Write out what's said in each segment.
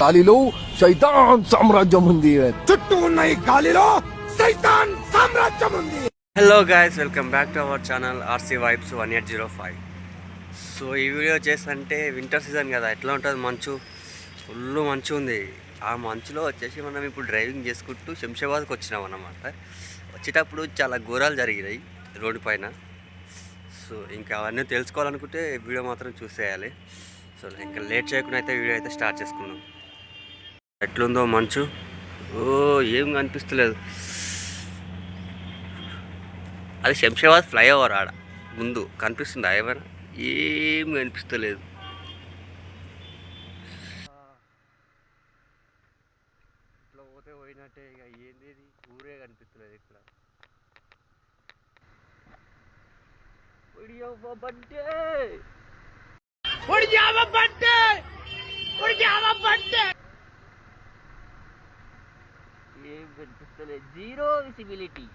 గాలిలో శైతాన్ సామ్రాజ్యం ఉంది చుట్టూ ఉన్న ఈ గాలిలో సైతాన్ సామ్రాజ్యం ఉంది hello guys welcome back to our channel RC vibes one eight zero five so ఈ వీడియో వచ్చేసి అంటే వింటర్ సీజన్ కదా ఎట్లా ఉంటుంది మంచు? ఫుల్ మంచు ఉంది. ఆ మంచులో వచ్చేసి మనం ఇప్పుడు డ్రైవింగ్ చేసుకుంటూ శంషాబాద్కి వచ్చినాం అన్నమాట. వచ్చేటప్పుడు చాలా ఘోరాలు జరిగినాయి రోడ్డు పైన. సో ఇంకా అవన్నీ తెలుసుకోవాలనుకుంటే వీడియో మాత్రం చూసేయాలి. సో ఇంకా లేట్ చేయకుండా అయితే వీడియో అయితే స్టార్ట్ చేసుకున్నాం ఎట్లుందో మంచు? ఓ ఏం కనిపిస్తలేదు. అది శంషాబాద్ ఫ్లైఓవర్ ఆడ. ముందు కనిపిస్తుందా ఏమైనా? ఏం కనిపిస్తలేదు. ఇట్లా పోతే పోయినట్టే ఇక ఏంది ఊరే కనిపిస్తలేదు ఇక్కడ. ఒడియవ్వ బంటే! ఏం కనిపిస్తలేదు zero visibility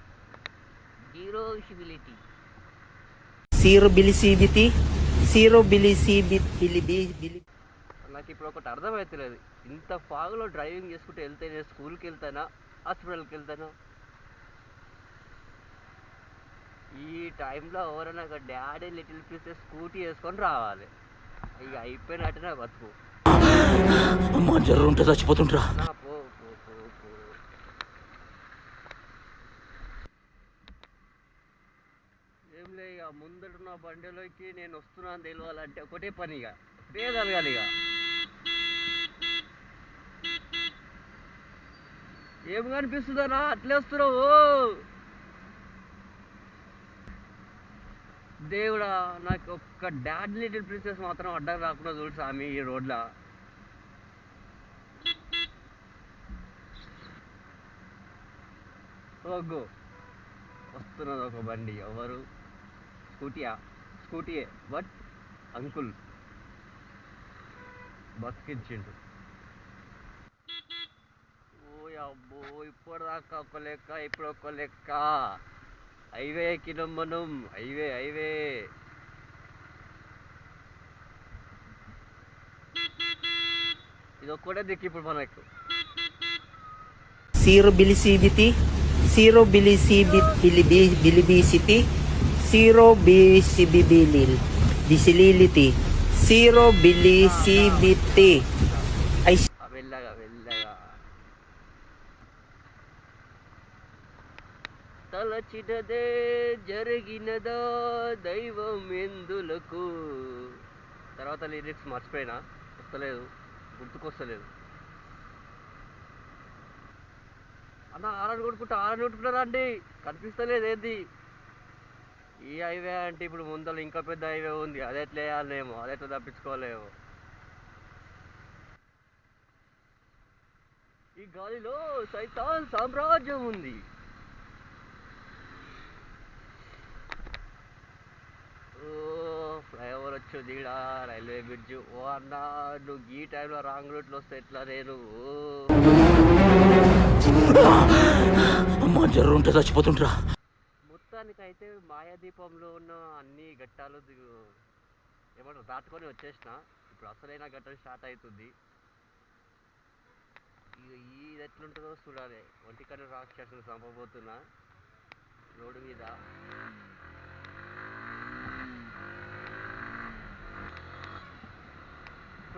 zero visibility zero visibility, zero visibility, నాకు ఇప్పుడు ఒకటి అర్థమవుతలేదు ఇంత ఫాగులో డ్రైవింగ్ చేసుకుంటూ వెళ్తే నేను స్కూల్కి వెళ్తానా హాస్పిటల్కి వెళ్తానా ఈ టైంలో ఎవరైనా ఒక డాడీ లిటిల్ పీసెస్ స్కూటీ వేసుకొని రావాలి. ఇక అయిపోయినట్టు నా బతుకు. అమ్మా జ్వరం ఉంటే చచ్చిపోతుంటరా ఏం లే ఇక ముందడున్న బండిలోకి నేను వస్తున్నాను తెలియాలంటే ఒకటే పని ఇక. కలగాలి ఇక. ఏం కనిపిస్తుందనా అట్లే దేవుడా నాకు ఒక్క డాడ్ లిటిల్ ప్రిన్సెస్ మాత్రం అడ్డం రాకుండా చూడు స్వామి ఈ రోడ్లో. ఓగో వస్తున్నది ఒక బండి ఎవరు? స్కూటీయా? స్కూటీయే బట్ అంకుల్ బతికించిండు. ఓ అబ్బో ఇప్పటిదాకా ఒక లెక్క ఇప్పుడు ఒక లెక్క. హైవే ఎక్కినాం మనం హైవే హైవే ఇది ఒక్కటే దిక్కు ఇప్పుడు మనకు zero visibility, zero visibility, zero visibility, visibility, zero visibility. Ay, ఆ తలచినదే జరిగినదా దైవం ఎందులకు తర్వాత లిరిక్స్ మర్చిపోయినా వస్తలేదు గుర్తుకొస్తలేదు. అన్న ఆరని కొట్టుకుంటా ఆరని కొట్టుకుంటారా అండి కనిపిస్తలేదు ఏంది? ఈ హైవే అంటే ఇప్పుడు ముందర ఇంకా పెద్ద హైవే ఉంది. అది ఎట్లా వేయాలేమో అది ఎట్లా తప్పించుకోలేము ఈ గాలిలో సైతాన్ సామ్రాజ్యం ఉంది ఓ ఫ్లైఓవర్ వచ్చి దిగడా రైల్వే బ్రిడ్జ్? ఓ అన్న నువ్వు ఈ టైంలో రాంగ్ రూట్లో వస్తే ఎట్లా నేను అమ్మా జ్వరం ఉంటే చచ్చిపోతుంటరా మొత్తానికైతే మాయాదీపంలో ఉన్న అన్ని ఘట్టాలు ఏమంటారు దాటుకొని వచ్చేసిన. ఇప్పుడు అసలైన ఘట్టం స్టార్ట్ అవుతుంది ఇది ఎట్లుంటుందో చూడాలి. ఒంటికన్ను రాక్షసులు చంపబోతున్నా రోడ్డు మీద.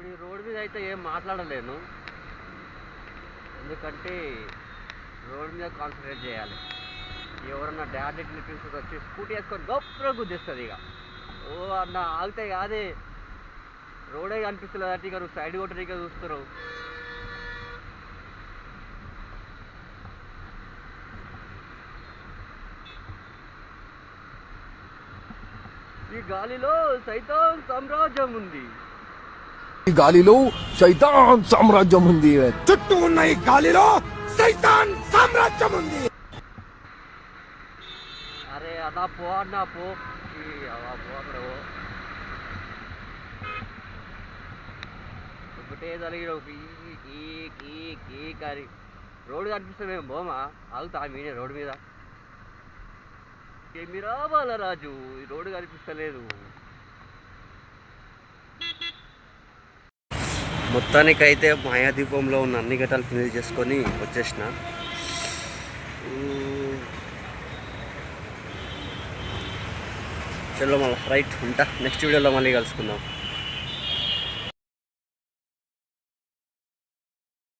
ఇప్పుడు ఈ రోడ్డు మీద అయితే ఏం మాట్లాడలేను. ఎందుకంటే రోడ్డు మీద కాన్సన్ట్రేట్ చేయాలి. ఎవరన్నా డాడీ లిటిల్స్ వచ్చి స్కూటీ వేసుకొని గొప్ప గుద్దేస్తుంది ఇక. ఓ అన్న ఆగితే కాదే. రోడే కనిపిస్తుంది అంటే ఇక నువ్వు సైడ్ కొట్టడానికి చూస్తున్నావు. ఈ గాలిలో సైతం సామ్రాజ్యం ఉంది. ఈ గాలిలో శైతాన్ సామ్రాజ్యం ఉంది. చుట్టూ ఉన్న ఈ గాలిలో సైతాన్ సామ్రాజ్యం ఉంది. అరే అన్నా పో అన్నా పో. ఒకటే ఈ కారి. రోడ్డు కనిపిస్తే మేము పోమా ఆగుతా మీనే రోడ్డు మీద. ఏమిరా బాలరాజు ఈ రోడ్డు కనిపిస్తలేదు. మొత్తానికైతే మాయాదీపంలో ఉన్న అన్ని ఘటాలు ఫినిష్ చేసుకొని వచ్చేసిన. మ్మ్. చలో మళ్ళీ రైట్ ఉంటా. నెక్స్ట్ వీడియోలో మళ్ళీ కలుసుకుందాం.